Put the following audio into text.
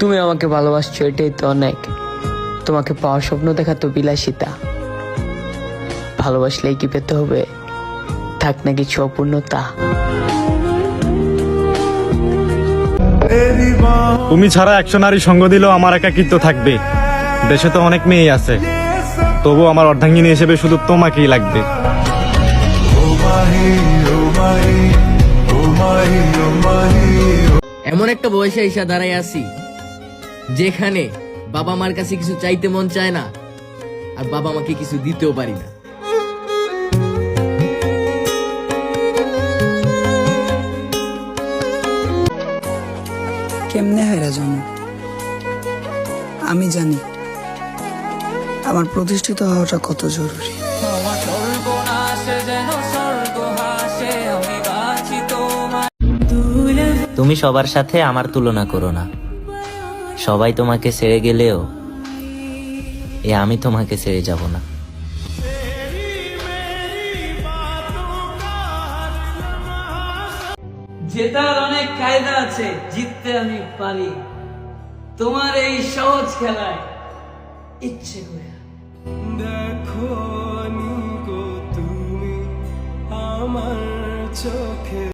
তুমি আমাকে ভালোবাসছো এটাই তো অনেক। তোমাকে পাওয়ার স্বপ্ন দেখা তো বিলাসিতা। ভালোবাসলেই কি পেতে হবে? থাক না কিছু অপূর্ণতা। তুমি ছাড়া একশো নারী সঙ্গ দিলেও আমার একাকিত্ব থাকবে। দেশে তো অনেক মেয়ে আছে। তবু আমার অর্ধাঙ্গিনী হিসেবে শুধু তোমাকেই লাগবে। এমন একটা বয়সে এসে দাঁড়াই আছি। যেখানে বাবা মার কাছে কিছু চাইতে মন চায় না আর বাবা মাকে কিছু দিতেও পারি না। কেমনে হায়রা জন্ম আমি জানি আমার প্রতিষ্ঠিত হওয়াটা কত জরুরি। তুমি সবার সাথে আমার তুলনা করো না। সবাই তোমাকে ছেড়ে গেলেও এ আমি তোমাকে ছেড়ে যাব না। জেতার অনেক কায়দা আছে জিততে আমি পারি। তোমার এই সহজ খেলায় ইচ্ছে করে। দেখো তুমি আমার চোখে